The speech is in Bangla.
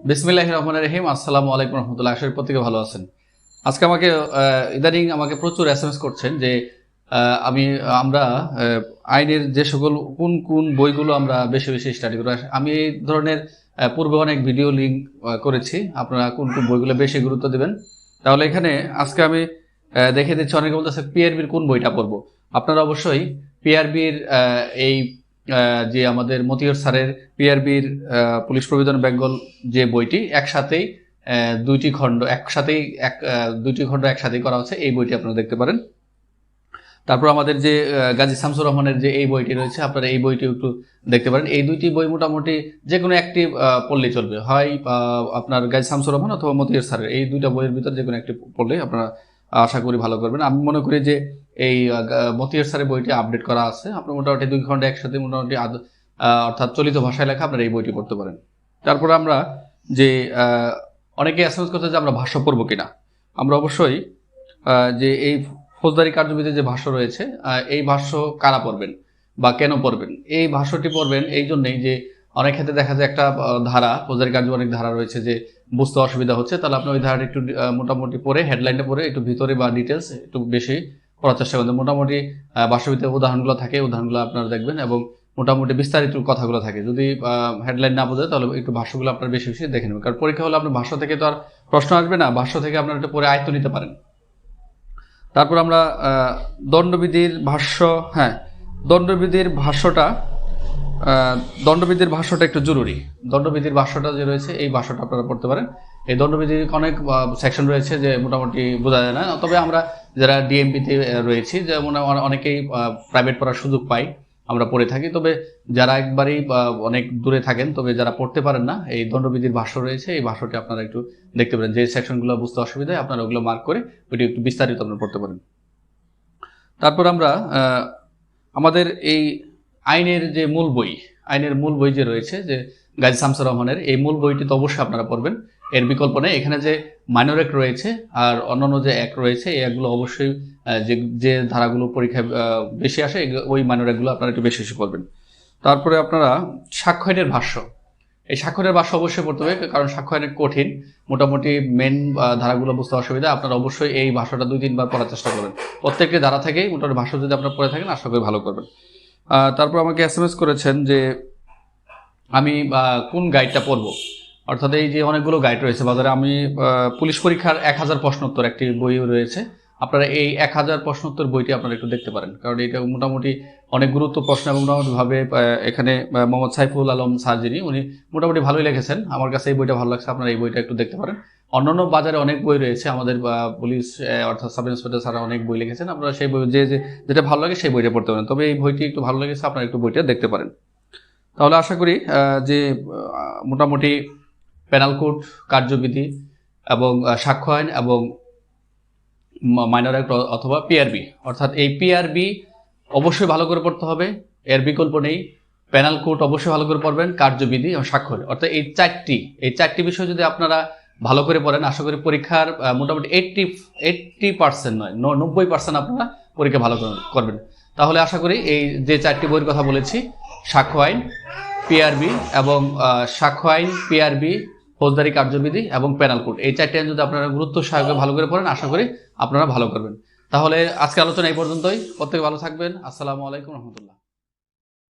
বিসমিল্লাহ রহমান রহিম আসসালামু আলাইকুম রহমতুল্লাহ। আশা করি প্রত্যেকে ভালো আছেন। আজকে আমাকে ইদানিং আমাকে প্রচুর এস এম এস করছেন যে আমি, আমরা আইনের যে সকল, কোন কোন বইগুলো আমরা বেশি বেশি স্টাডি করি আমি এই ধরনের পূর্বে অনেক ভিডিও লিঙ্ক করেছি। আপনারা কোন কোন বইগুলো বেশি গুরুত্ব দেবেন? তাহলে এখানে আজকে আমি দেখে দিচ্ছি, অনেকে বলতেছে পিআরবির কোন বইটা পড়ব? আপনারা অবশ্যই পিআরবির এই যে আমাদের মতিয়র স্যারের পিআরবির পুলিশ প্রবিধান বেঙ্গল যে বইটি একসাথেই দুইটি খণ্ড একসাথেই এক দুইটি খণ্ড একসাথেই করা হচ্ছে এই বইটি আপনারা দেখতে পারেন। তারপর আমাদের যে গাজী শামসুর রহমানের যে এই বইটি রয়েছে আপনারা এই বইটি একটু দেখতে পারেন। এই দুইটি বই মোটামুটি যে কোনো একটি আহ, পড়লেই চলবে। হয় আপনার গাজী শামসুর রহমান অথবা মতিয়র স্যারের। এই দুইটা বইয়ের ভিতর যে কোনো একটি পড়লে আপনারা আশা করি ভালো করবেন। আমি মনে করি যে এই গা- স্যারের বইটি আপডেট করা আছে। আপনার মোটামুটি দুই ঘণ্টা একসাথে মোটামুটি অর্থাৎ চলিত ভাষায় লেখা আপনারা এই বইটি পড়তে পারেন। তারপরে আমরা যে অনেকে এসএমএস করতে যে আমরা ভাষ্য পড়ব কিনা। আমরা অবশ্যই যে এই ফৌজদারি কার্যবিধির যে ভাষ্য রয়েছে এই ভাষ্য কারা পড়বেন বা কেন পড়বেন? এই ভাষ্যটি পড়বেন এই জন্যেই যে অনেক ক্ষেত্রে দেখা যায় একটা ধারা, ফৌজদারি কার্য অনেক ধারা রয়েছে যে বুঝতে অসুবিধা হচ্ছে। তাহলে আপনি ওই ধারাটা একটু মোটামুটি পড়ে হেডলাইনটা পড়ে, একটু ভিতরে বা ডিটেলস একটু বেশি পড়ার চেষ্টা করবেন মোটামুটি বাসবিতে উদাহরণগুলো থাকে, উদাহরণগুলো আপনারা দেখবেন এবং মোটামুটি বিস্তারিত কথাগুলো থাকে। যদি হেডলাইন না বোঝায়, তাহলে একটু ভাষ্যগুলো আপনার বেশি বেশি দেখে নেবেন। কারণ পরীক্ষা হলে আপনার ভাষ্য থেকে তো আর প্রশ্ন আসবে না, ভাষ্য থেকে আপনার একটু পরে আয়ত্ত নিতে পারেন। তারপর আমরা দণ্ডবিধির ভাষ্য হ্যাঁ দণ্ডবিধির ভাষ্যটা দণ্ডবিধির ভাষ্যটা একটু জরুরি। দণ্ডবিধির ভাষ্যটা যে রয়েছে, এই ভাষ্যটা আপনারা পড়তে পারেন। এই দণ্ডবিধির অনেক সেকশন রয়েছে যে মোটামুটি বোঝা যায় না। তবে আমরা যারা ডিএমপিতে রয়েছি, যেমন অনেকেই প্রাইভেট পড়ার সুযোগ পাই, আমরা পড়ে থাকি। তবে যারা একবারেই অনেক দূরে থাকেন, তবে যারা পড়তে পারেন না, এই দণ্ডবিধির ভাষ্য রয়েছে। এই ভাষ্যটি আপনারা একটু দেখতে পারেন। যে সেকশনগুলো বুঝতে অসুবিধা আপনারা ওগুলো মার্ক করে ওইটি একটু বিস্তারিত আপনারা পড়তে পারেন। তারপর আমরা আমাদের এই আইনের যে মূল বই, আইনের মূল বই যে রয়েছে, যে গাজী শামসুর রহমানের, এই মূল বইটি তো অবশ্যই আপনারা পড়বেন। এর বিকল্প নেই। এখানে যে মাইনর অ্যাক্ট রয়েছে আর অন্যান্য যে অ্যাক্ট রয়েছে, এই অ্যাক্টগুলো অবশ্যই যে যে ধারাগুলো পরীক্ষায় বেশি আসে ওই মাইনর অ্যাক্টগুলো আপনারা একটু বেশি বেশি পড়বেন। তারপরে আপনারা সাক্ষ্য আইনের ভাষ্য। এই স্বাক্ষরের ভাষ্য অবশ্যই পড়তে হবে, কারণ সাক্ষ্য আইনের কঠিন। মোটামুটি মেন ধারাগুলো বুঝতে অসুবিধা। আপনারা অবশ্যই এই ভাষাটা দুই, তিনবার পড়ার চেষ্টা করবেন। প্রত্যেকটি ধারা থেকেই মোটামুটি ভাষ্য যদি আপনারা পড়ে থাকেন, আশা করি ভালো করবেন। তারপর আমাকে এস করেছেন যে আমি কোন গাইডটা পড়ব? অর্থাৎ এই যে অনেকগুলো গাইড রয়েছে, বাজারে আমি পুলিশ পরীক্ষার এক হাজার প্রশ্নোত্তর একটি বই রয়েছে। আপনারা এই এক হাজার প্রশ্নোত্তর বইটি আপনারা একটু দেখতে পারেন, কারণ এটা মোটামুটি অনেক গুরুত্ব প্রশ্ন এবং মোটামুটিভাবে এখানে মোহাম্মদ সাইফুল আলম স্যার যিনি উনি মোটামুটি ভালোই লিখেছেন। আমার কাছে এই বইটা ভালো লাগছে, আপনারা এই বইটা একটু দেখতে পারেন। অন্যান্য বাজারে অনেক বই রয়েছে, আমাদের পুলিশ অর্থাৎ সাব ইন্সপেক্টর স্যার অনেক বই লিখেছেন, আপনারা সেই বই, যে যেটা ভালো লাগে সেই বইটা পড়তে পারেন। তবে এই বইটি একটু ভালো লেগেছে, আপনারা একটু বইটা দেখতে পারেন। তাহলে আশা করি যে মোটামুটি পেনাল কোড, কার্যবিধি এবং সাক্ষ্য আইন এবং মাইনর অ্যাক্ট অথবা পিআরবি অর্থাৎ এই পিআরবি অবশ্যই ভালো করে পড়তে হবে, এর বিকল্প নেই। পেনাল কোড অবশ্যই ভালো করে পড়বেন, কার্যবিধি এবং স্বাক্ষর অর্থাৎ এই চারটি এই চারটি বিষয় যদি আপনারা ভালো করে পড়েন, আশা করি পরীক্ষার মোটামুটি এইট্টি এইট্টি পার্সেন্ট নয় নব্বই পার্সেন্ট আপনারা পরীক্ষা ভালো করে- করবেন। তাহলে আশা করি এই যে চারটি বইয়ের কথা বলেছি, সাক্ষ্য আইন পিআরবি এবং সাক্ষ্য আইন পিআরবি ফৌজদারি কার্যবিধি এবং পেনাল কোড এই চারটি আইন যদি আপনারা গুরুত্ব সহকারে ভালো করে পড়েন, আশা করি আপনারা ভালো করবেন। তাহলে আজকে আলোচনা এই পর্যন্তই। প্রত্যেকে ভালো থাকবেন। আসসালামু আলাইকুম রহমতুল্লাহ।